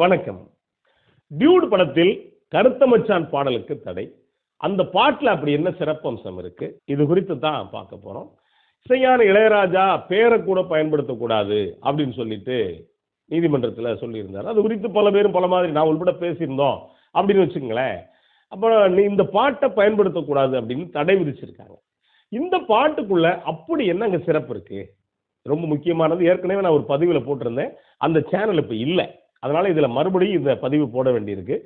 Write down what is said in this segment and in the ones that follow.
வணக்கம். டியூடு படத்தில் கருத்த மச்சான் பாடலுக்கு தடை. அந்த பாட்டில் அப்படி என்ன சிறப்பம்சம் இருக்கு? இது குறித்து தான் பார்க்க போறோம். இசையான இளையராஜா பேரை கூட பயன்படுத்தக்கூடாது அப்படின்னு சொல்லிட்டு நீதிமன்றத்தில் சொல்லியிருந்தார். அது குறித்து பல பேரும் பல மாதிரி நான் உள்பட பேசியிருந்தோம் அப்படின்னு வச்சுங்களேன் அப்புறம் நீ இந்த பாட்டை பயன்படுத்தக்கூடாது அப்படின்னு தடை விதிச்சிருக்காங்க. இந்த பாட்டுக்குள்ள அப்படி என்னங்க சிறப்பு இருக்கு? ரொம்ப முக்கியமானது. ஏற்கனவே நான் ஒரு பதிவில் போட்டிருந்தேன். அந்த சேனல் இப்போ இல்லை. அதனால இதில் மறுபடியும் இந்த பதிவு போட வேண்டியிருக்கு.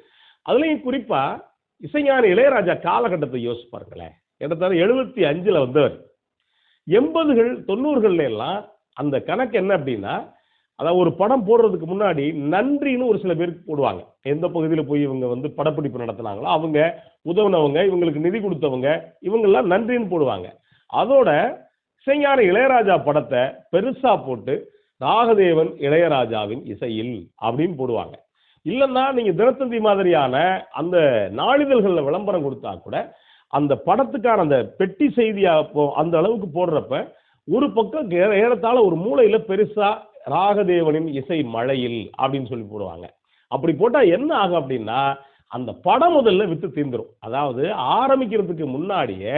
அதுலேயும் குறிப்பாக இசைஞான இளையராஜா காலகட்டத்தை யோசிச்சு பாருங்களேன். கிட்டத்தட்ட எழுபத்தி அஞ்சில் வந்தவர். எண்பதுகள் தொண்ணூறுகள்ல எல்லாம் அந்த கணக்கு என்ன அப்படின்னா அதாவது ஒரு படம் போடுறதுக்கு முன்னாடி நன்றின்னு ஒரு சில பேருக்கு போடுவாங்க. எந்த பகுதியில் போய் இவங்க வந்து படப்பிடிப்பு நடத்தினாங்களோ அவங்க உதவுனவங்க இவங்களுக்கு நிதி கொடுத்தவங்க இவங்கெல்லாம் நன்றின்னு போடுவாங்க. அதோட இசைஞான இளையராஜா படத்தை பெருசா போட்டு ராகதேவன் இளையராஜாவின் இசையில் அப்படின்னு போடுவாங்க. இல்லைன்னா நீங்கள் தினத்தந்தி மாதிரியான அந்த நாளிதழ்களில் விளம்பரம் கொடுத்தா கூட அந்த படத்துக்கான அந்த பெட்டி செய்தியாக போ அந்த அளவுக்கு போடுறப்ப ஒரு பக்கம் ஏற- ஏறத்தாழ ஒரு மூளையில் பெருசாக ராகதேவனின் இசை மழையில் அப்படின்னு சொல்லி போடுவாங்க. அப்படி போட்டால் என்ன ஆகும் அப்படின்னா அந்த படம் முதல்ல விற்று தீர்ந்துடும் அதாவது ஆரம்பிக்கிறதுக்கு முன்னாடியே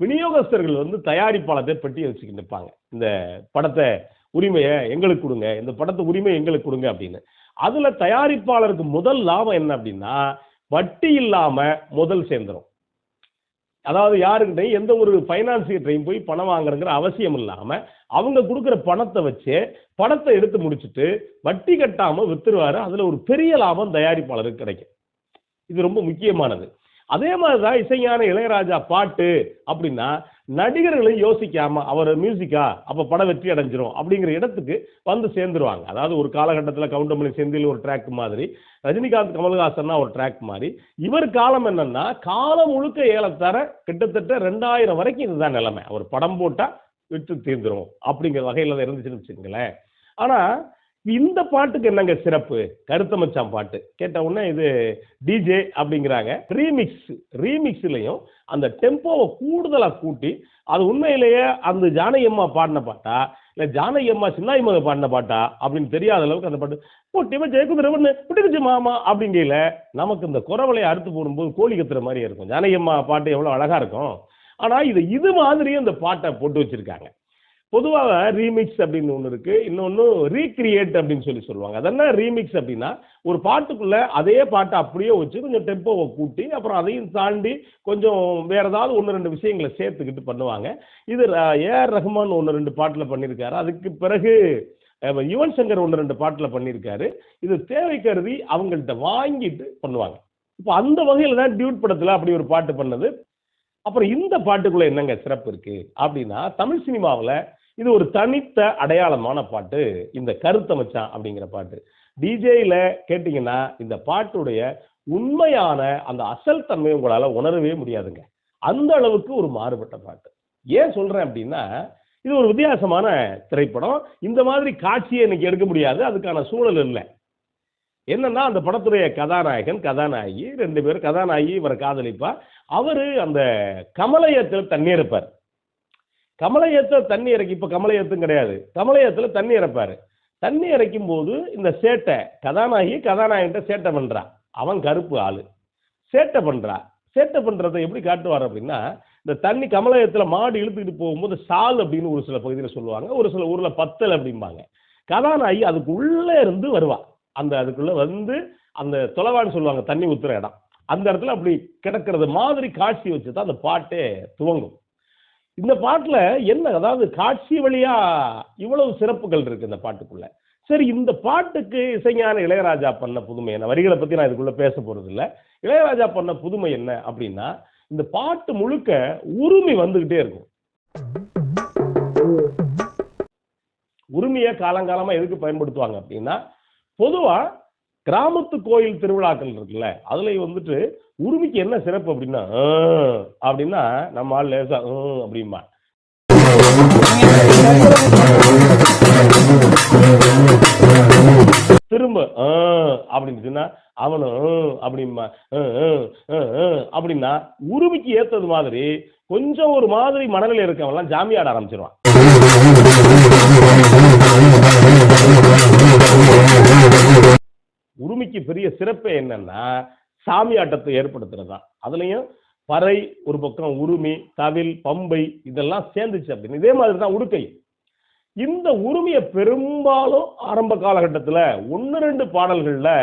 விநியோகஸ்தர்கள் வந்து தயாரிப்பாளத்தை பெட்டி வச்சுக்கிட்டு நிற்பாங்க. இந்த படத்தை உரிமையை எங்களுக்கு கொடுங்க இந்த படத்து உரிமை எங்களுக்கு கொடுங்க அப்படின்னு. அதுல தயாரிப்பாளருக்கு முதல் லாபம் என்ன அப்படின்னா வட்டி இல்லாம முதல் சேர்ந்துரும். அதாவது யாருக்கிட்டையும் எந்த ஒரு ஃபைனான்சியர்கிட்டையும் போய் பணம் வாங்குறங்கிற அவசியம் இல்லாம அவங்க கொடுக்குற பணத்தை வச்சு படத்தை எடுத்து முடிச்சுட்டு வட்டி கட்டாம வித்துருவாரு. அதுல ஒரு பெரிய லாபம் தயாரிப்பாளருக்கு கிடைக்கும். இது ரொம்ப முக்கியமானது. அதே மாதிரிதான் இசைஞான இளையராஜா பாட்டு அப்படின்னா நடிகர்களை யோசிக்காம அவர் மியூசிக்கா அப்ப படம் வெற்றி அடைஞ்சிரும் அப்படிங்கிற இடத்துக்கு வந்து சேர்ந்துருவாங்க. அதாவது ஒரு காலகட்டத்தில் கவுண்டமணி செந்தில் ஒரு ட்ராக் மாதிரி ரஜினிகாந்த் கமல்ஹாசன்னா ஒரு ட்ராக் மாதிரி. இவர் காலம் என்னன்னா காலம் முழுக்க ஏலத்தர கிட்டத்தட்ட ரெண்டாயிரம் வரைக்கும் இதுதான் நிலைமை. அவர் படம் போட்டா விட்டு தீர்ந்துரும் அப்படிங்கிற வகையில் தான் இருந்துச்சுன்னு வச்சுக்கோங்களேன். ஆனா இந்த பாட்டுக்கு என்னங்க சிறப்பு? கருத்த மச்சான் பாட்டு. கேட்ட உடனே இது டிஜே அப்படிங்கிறாங்க. ரீமிக்ஸ் ரீமிக்ஸ்லையும் அந்த டெம்போவை கூடுதலா கூட்டி அது உண்மையிலேயே அந்த ஜானகி அம்மா பாடின பாட்டா? இல்ல ஜானகி அம்மா சின்னாய் பாடின பாட்டா? அப்படின்னு தெரியாத அளவுக்கு அந்த பாட்டு பொட்டிவ ஜெயக்குதிரவன் விட்டுக்குச்சு மாமா அப்படிங்கல நமக்கு இந்த குறவலையை அறுத்து போடும்போது கோழி கத்துற மாதிரி இருக்கும். ஜானகி அம்மா பாட்டு எவ்வளவு அழகா இருக்கும். ஆனா இது இது மாதிரியும் இந்த பாட்டை போட்டு வச்சிருக்காங்க. பொதுவாக ரீமிக்ஸ் அப்படின்னு ஒன்று இருக்கு. இன்னொன்று ரீக்ரியேட் அப்படின்னு சொல்லி சொல்லுவாங்க. அதென்ன ரீமிக்ஸ் அப்படின்னா ஒரு பாட்டுக்குள்ள அதே பாட்டை அப்படியே வச்சு கொஞ்சம் டெம்போவை கூட்டி அப்புறம் அதையும் தாண்டி கொஞ்சம் வேற ஏதாவது ஒன்று ரெண்டு விஷயங்களை சேர்த்துக்கிட்டு பண்ணுவாங்க. இது ஏஆர் ரஹ்மான் ஒன்று ரெண்டு பாட்டில் பண்ணியிருக்காரு அதுக்கு பிறகு யுவன் சங்கர் ஒன்று ரெண்டு பாட்டில் பண்ணியிருக்காரு இது தேவை கருதி அவங்கள்ட்ட வாங்கிட்டு பண்ணுவாங்க. இப்போ அந்த வகையில் தான் டியூட் படத்தில் அப்படி ஒரு பாட்டு பண்ணது. அப்புறம் இந்த பாட்டுக்குள்ள என்னங்க சிறப்பு இருக்கு? அப்படின்னா தமிழ் சினிமாவில் இது ஒரு தனித்த அடையாளமான பாட்டு. இந்த கருத்த மச்சான் அப்படிங்கிற பாட்டு. டிஜேயில் கேட்டிங்கன்னா இந்த பாட்டுடைய உண்மையான அந்த அசல் தன்மையை உங்களால் உணரவே முடியாதுங்க. அந்த அளவுக்கு ஒரு மாறுபட்ட பாட்டு. ஏன் சொல்றேன் அப்படின்னா இது ஒரு வித்தியாசமான திரைப்படம். இந்த மாதிரி காட்சியை இன்னைக்கு எடுக்க முடியாது. அதுக்கான சூழல் இல்லை. என்னன்னா அந்த படத்துடைய கதாநாயகன் கதாநாயகி ரெண்டு பேரும் கதாநாயகி இவரை காதலிப்பா. அவரு அந்த கமலயத்தில் தண்ணி இருப்பார் கமலையத்தில் தண்ணி இறக்கி இப்போ கமலையத்தும் கிடையாது. கமலையத்தில் தண்ணி இறப்பார். தண்ணி இறைக்கும் போது இந்த சேட்டை கதாநாயகி கதாநாயகிட்ட சேட்டை பண்ணுறா அவன் கருப்பு ஆள். சேட்டை பண்ணுறா சேட்டை பண்ணுறத எப்படி காட்டுவார் அப்படின்னா இந்த தண்ணி கமலையத்தில் மாடு இழுத்துக்கிட்டு போகும்போது சால் அப்படின்னு ஒரு சில பகுதியில் சொல்லுவாங்க. ஒரு சில ஊரில் பத்தல் அப்படிம்பாங்க. கதாநாயகி அதுக்குள்ளே இருந்து வருவாள் அந்த அதுக்குள்ளே வந்து அந்த தொலைவான்னு சொல்லுவாங்க தண்ணி ஊற்றுற இடம். அந்த இடத்துல அப்படி கிடக்கிறது மாதிரி காட்சி வச்சு தான் அந்த பாட்டே துவங்கும். இந்த பாட்டில் என்ன அதாவது காட்சி வழியா இவ்வளவு சிறப்புகள் இருக்கு இந்த பாட்டுக்குள்ள. சரி இந்த பாட்டுக்கு இசைஞான இளையராஜா பண்ண புதுமை என்ன? வரிகளை பத்தி நான் இதுக்குள்ள பேச போறது இல்லை இளையராஜா பண்ண புதுமை என்ன அப்படின்னா இந்த பாட்டு முழுக்க உரிமை வந்துகிட்டே இருக்கும். உரிமையை காலங்காலமா எதுக்கு பயன்படுத்துவாங்க அப்படின்னா பொதுவா கிராமத்து கோயில் திருவிழாக்கள் இருக்குல்ல அதுல வந்துட்டு உரிமைக்கு என்ன சிறப்பு அப்படின்னா அப்படின்னா நம்ம ஆள் லேசா அப்படிமா அப்படிம்பா திரும்ப "ஆ" அப்படின்னு சொன்னா அவனும் அப்படிமா அப்படின்னா உரிமைக்கு ஏத்தது மாதிரி கொஞ்சம் ஒரு மாதிரி மனநிலை இருக்கவன்லாம் ஜாமியாட ஆரம்பிச்சிருவான். உரிமைக்கு பெரிய சிறப்பே என்னன்னா சாமியாட்டத்தை ஏற்படுத்துறது. தான் அதுலயும் பறை ஒரு பக்கம் உரிமை தவில் பம்பை இதெல்லாம் சேர்ந்துச்சு அப்படின்னு. இதே மாதிரி தான் உடுக்கை. இந்த உரிமையை பெரும்பாலும் ஆரம்ப காலகட்டத்தில் ஒன்று ரெண்டு பாடல்களில்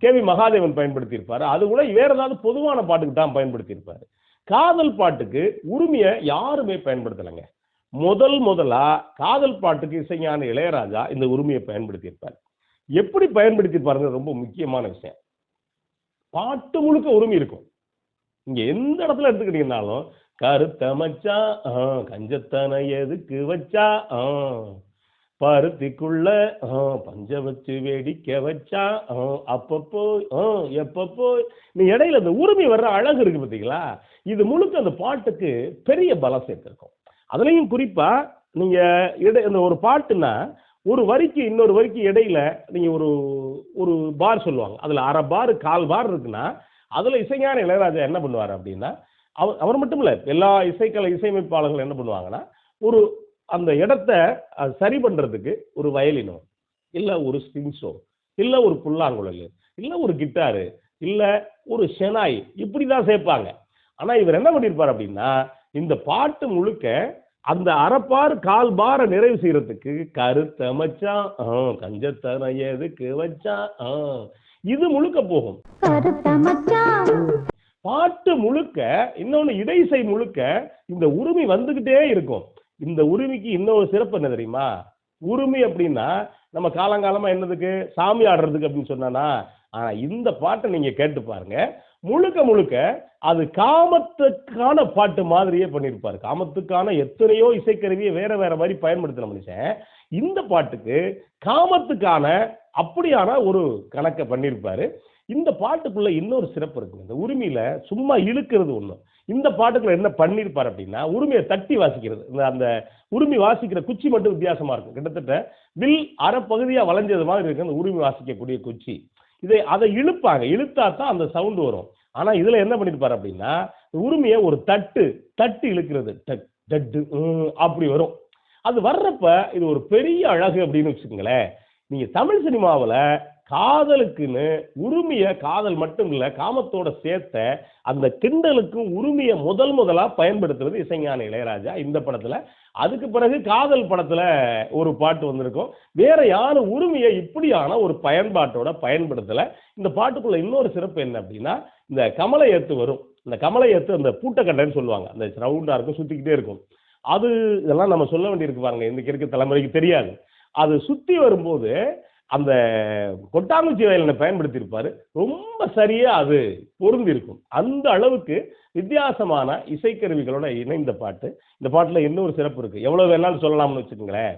கே வி மகாதேவன் பயன்படுத்தியிருப்பார். அது கூட வேற ஏதாவது பொதுவான பாட்டுக்கு தான் பயன்படுத்தியிருப்பார். காதல் பாட்டுக்கு உரிமையை யாருமே பயன்படுத்தலைங்க. முதல் முதலா காதல் பாட்டுக்கு இசைஞான இளையராஜா இந்த உரிமையை பயன்படுத்தியிருப்பார். எப்படி பயன்படுத்தி பாருங்க ரொம்ப முக்கியமான விஷயம். பாட்டு முழுக்க உரிமை இருக்கும். இங்க எந்த இடத்துல எடுத்துக்கிட்டீங்கன்னாலும் கருத்த மச்சா ஆ, கஞ்சத்தனை எதுக்கு வச்சா ஆ, பருத்திக்குள்ள ஆ, பஞ்ச வச்சு வேடிக்க வச்சா ஆ, அப்பப்போ ஆ, எப்பப்போ நீ இடையில இந்த உரிமை வர்ற அழகு இருக்கு பார்த்தீங்களா இது முழுக்க அந்த பாட்டுக்கு பெரிய பலம் சேர்த்துருக்கும். அதுலேயும் குறிப்பா நீங்க இடை இந்த ஒரு பாட்டுன்னா ஒரு வரிக்கு இன்னொரு வரிக்கு இடையில நீங்க ஒரு ஒரு பார் சொல்லுவாங்க. அதுல அரை பார் கால் பார் இருக்குன்னா அதுல இசைஞான இளையராஜா என்ன பண்ணுவார் அப்படின்னா அவர் அவர் மட்டும் இல்ல எல்லா இசைக்கலை இசையமைப்பாளர்கள் என்ன பண்ணுவாங்கன்னா ஒரு அந்த இடத்த சரி பண்றதுக்கு ஒரு வயலினோ இல்ல ஒரு ஸ்ட்ரிங்ஸோ இல்ல ஒரு புல்லாங்குழல் இல்ல ஒரு கிட்டாரு இல்ல ஒரு ஷெனாய் இப்படிதான் சேர்ப்பாங்க. ஆனா இவர் என்ன பண்ணியிருப்பார் அப்படின்னா இந்த பாட்டு முழுக்க அந்த அரைப்பார் கால் பார நிறைவு செய்யறதுக்கு கருத்த மச்சான் கஞ்சத்தனை எதுக்கு வச்சான் இது முழுக்க போகும். பாட்டு முழுக்க இன்னொன்னு இடையிசை முழுக்க இந்த உரிமை வந்துகிட்டே இருக்கும். இந்த உரிமைக்கு இன்னொரு சிறப்பு என்ன தெரியுமா? உரிமை அப்படின்னா நம்ம காலங்காலமா என்னதுக்கு? சாமி ஆடுறதுக்கு அப்படின்னு சொன்னானா ஆனா இந்த பாட்டை நீங்க கேட்டு பாருங்க. முழுக்க முழுக்க அது காமத்துக்கான பாட்டு மாதிரியே பண்ணியிருப்பாரு காமத்துக்கான எத்தனையோ இசைக்கருவியை வேற வேற மாதிரி பயன்படுத்தின மனுஷன் இந்த பாட்டுக்கு காமத்துக்கான அப்படியான ஒரு கணக்கை பண்ணியிருப்பாரு இந்த பாட்டுக்குள்ள இன்னொரு சிறப்பு இருக்கு. இந்த உரிமையில சும்மா இழுக்கிறது ஒண்ணு. இந்த பாட்டுக்குள்ள என்ன பண்ணியிருப்பார் அப்படின்னா உரிமையை தட்டி வாசிக்கிறது. இந்த அந்த உரிமை வாசிக்கிற குச்சி மட்டும் வித்தியாசமா இருக்கும். கிட்டத்தட்ட வில் அரை பகுதியா வளைஞ்சது மாதிரி இருக்கு. அந்த உரிமை வாசிக்கக்கூடிய குச்சி. இதை அதை இழுப்பாங்க. இழுத்தா தான் அந்த சவுண்டு வரும். ஆனால் இதில் என்ன பண்ணியிருப்பார் அப்படின்னா உரிமையை ஒரு தட்டு தட்டு இழுக்கிறது. டக் டட்டு அப்படி வரும். அது வர்றப்ப இது ஒரு பெரிய அழகு அப்படின்னு வச்சுக்கோங்களேன். நீங்கள் தமிழ் சினிமாவில் காதலுக்குன்னு உரிமைய காதல் மட்டும் இல்ல காமத்தோட சேர்த்த அந்த கிண்டலுக்கும் உரிமையை முதல் முதலா பயன்படுத்துறது இசைஞான இளையராஜா. இந்த படத்துல அதுக்கு பிறகு காதல் படத்துல ஒரு பாட்டு வந்திருக்கும். வேற யாரும் உரிமையை இப்படியான ஒரு பயன்பாட்டோட பயன்படுத்தல? இந்த பாட்டுக்குள்ள இன்னொரு சிறப்பு என்ன அப்படின்னா இந்த கமலை ஏத்து வரும். இந்த கமலை ஏத்து அந்த பூட்டக்கட்டைன்னு சொல்லுவாங்க. அந்த ரவுண்டா இருக்கும் சுத்திக்கிட்டே இருக்கும். அது இதெல்லாம் நம்ம சொல்ல வேண்டியிருக்கு பாருங்க. இன்றைக்கி இருக்க தலைமுறைக்கு தெரியாது. அது சுத்தி வரும்போது அந்த கொட்டாங்குச்சி வயலனை பயன்படுத்தியிருப்பாரு. ரொம்ப சரியா அது பொருந்தி இருக்கும் அந்த அளவுக்கு வித்தியாசமான இசைக்கருவிகளோட இணைந்த பாட்டு. இந்த பாட்டுல இன்னொரு சிறப்பு இருக்கு? எவ்வளவு வேணாலும் சொல்லலாம்னு வச்சுக்கோங்களேன்.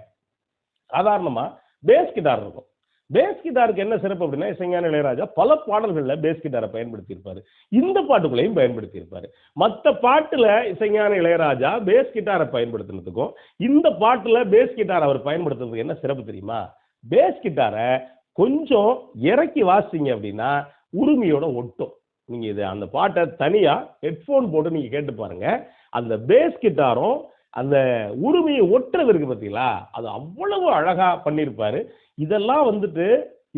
சாதாரணமா பேஸ் கிட்டார் இருக்கும். பேஸ் கிட்டாருக்கு என்ன சிறப்பு அப்படின்னா இசைஞான இளையராஜா பல பாடல்களில் பேஸ் கிட்டாரை பயன்படுத்தியிருப்பாரு. இந்த பாட்டுக்குள்ளேயும் பயன்படுத்தியிருப்பாரு. மற்ற பாட்டுல இசைஞான இளையராஜா பேஸ் கிட்டாரை பயன்படுத்தினதுக்கும் இந்த பாட்டுல பேஸ் கிட்டார் அவர் பயன்படுத்துறதுக்கு என்ன சிறப்பு தெரியுமா? பேஸ் கிட்டாரை கொஞ்சம் இறக்கி வாசிங்க அப்படின்னா உரிமையோட ஒட்டும். நீங்கள் இது அந்த பாட்டை தனியாக ஹெட்ஃபோன் போட்டு நீங்கள் கேட்டு பாருங்கள் அந்த பேஸ் கிட்டாரும் அந்த உரிமையை ஒட்டுறது இருக்கு பார்த்தீங்களா அது அவ்வளவு அழகாக பண்ணியிருப்பார் இதெல்லாம் வந்துட்டு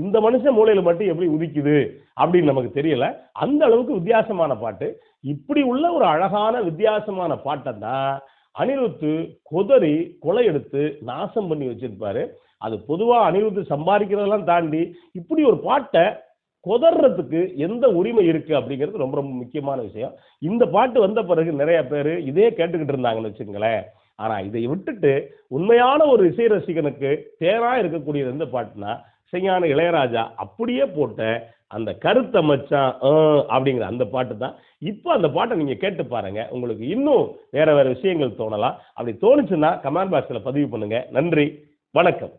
இந்த மனுஷன் மூலையில் மட்டும் எப்படி உதிக்குது அப்படின்னு நமக்கு தெரியல. அந்த அளவுக்கு வித்தியாசமான பாட்டு. இப்படி உள்ள ஒரு அழகான வித்தியாசமான பாட்டை தான் அனிருத்து கொதறி கொலை எடுத்து நாசம் பண்ணி வச்சிருப்பாரு. அது பொதுவாக அனிருத்து சம்பாதிக்கிறதெல்லாம் தாண்டி இப்படி ஒரு பாட்டை கொதறதுக்கு எந்த உரிமை இருக்குது அப்படிங்கிறது ரொம்ப ரொம்ப முக்கியமான விஷயம். இந்த பாட்டு வந்த பிறகு நிறைய பேர் இதே கேட்டுக்கிட்டு இருந்தாங்கன்னு வச்சுங்களேன் ஆனால் இதை விட்டுட்டு உண்மையான ஒரு இசை ரசிகனுக்கு தேராக இருக்கக்கூடியது எந்த பாட்டுனா இசைஞான இளையராஜா அப்படியே போட்ட அந்த கருத்த மச்சான் அப்படிங்கிற அந்த பாட்டு தான். இப்போ அந்த பாட்டை நீங்கள் கேட்டு பாருங்க. உங்களுக்கு இன்னும் வேற வேற விஷயங்கள் தோணலாம். அப்படி தோணுச்சுன்னா கமெண்ட் பாக்ஸில் பதிவு பண்ணுங்க. நன்றி. வணக்கம்.